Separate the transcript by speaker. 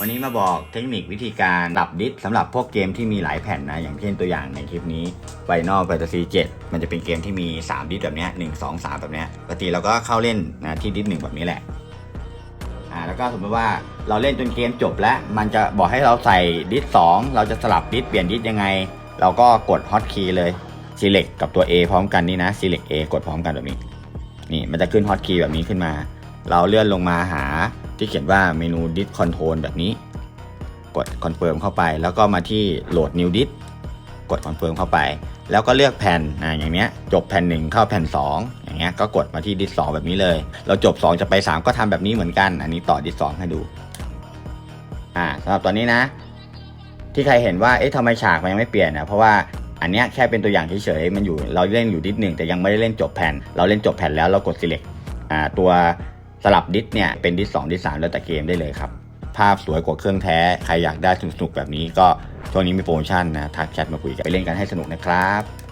Speaker 1: วันนี้มาบอกเทคนิควิธีการปรับดิสสำหรับพวกเกมที่มีหลายแผ่นนะ อย่างเช่นตัวอย่างในคลิปนี้ไ i นอลแฟนตาซี7มันจะเป็นเกมที่มี 3 ดิสแบบนี้ย1 2 3 แบบนี้ปกติเราก็เข้าเล่นนะที่ดิสหนึ่งแบบนี้แหละอ่าแล้วก็สมมติว่าเราเล่นจนเกมจบแล้ว มันจะบอกให้เราใส่ดิส2เราจะสลับดิสเปลี่ยนดิสยังไง เราก็กดฮอตคีย์เลย select กับตัว A พร้อมกันนี่นะ select A กดพร้อมกันแบบนี้ นี่มันจะขึ้นฮอตคีย์แบบนี้ขึ้นมา เราเลื่อนลงมาหา ที่เขียนว่าเมนู disk control แบบนี้ กด confirm เข้าไป แล้วก็มาที่ load new disk กด confirm เข้าไป แล้วก็เลือกแผ่นอ่าอย่างเนี้ยจบแผ่น 1 เข้าแผ่น 2 อย่างเงี้ยก็กดมาที่ disk 2แบบนี้เลย เราจบ 2 จะไป 3 ก็ทำแบบนี้เหมือนกัน อันนี้ต่อ disk 2ให้ดูอ่าสำหรับตอนนี้นะ ที่ใครเห็นว่าเอ๊ะทำไมฉากมันยังไม่เปลี่ยนนะเพราะว่าอันเนี้ยแค่เป็นตัวอย่างเฉยๆ มันอยู่ เราเล่นอยู่ดิสหนึ่งแต่ยังไม่ได้เล่นจบแผ่น เราเล่นจบแผ่นแล้วเรากด select อ่าตัว สลับดิสเนี่ยเป็นดิสสองดิสสามแล้วแต่เกมได้เลยครับ ภาพสวยกว่าเครื่องแท้ ใครอยากได้สนุกๆแบบนี้ก็ช่วงนี้มีโปรโมชั่นนะทักแชทมาคุยกันไปเล่นกันให้สนุกนะครับ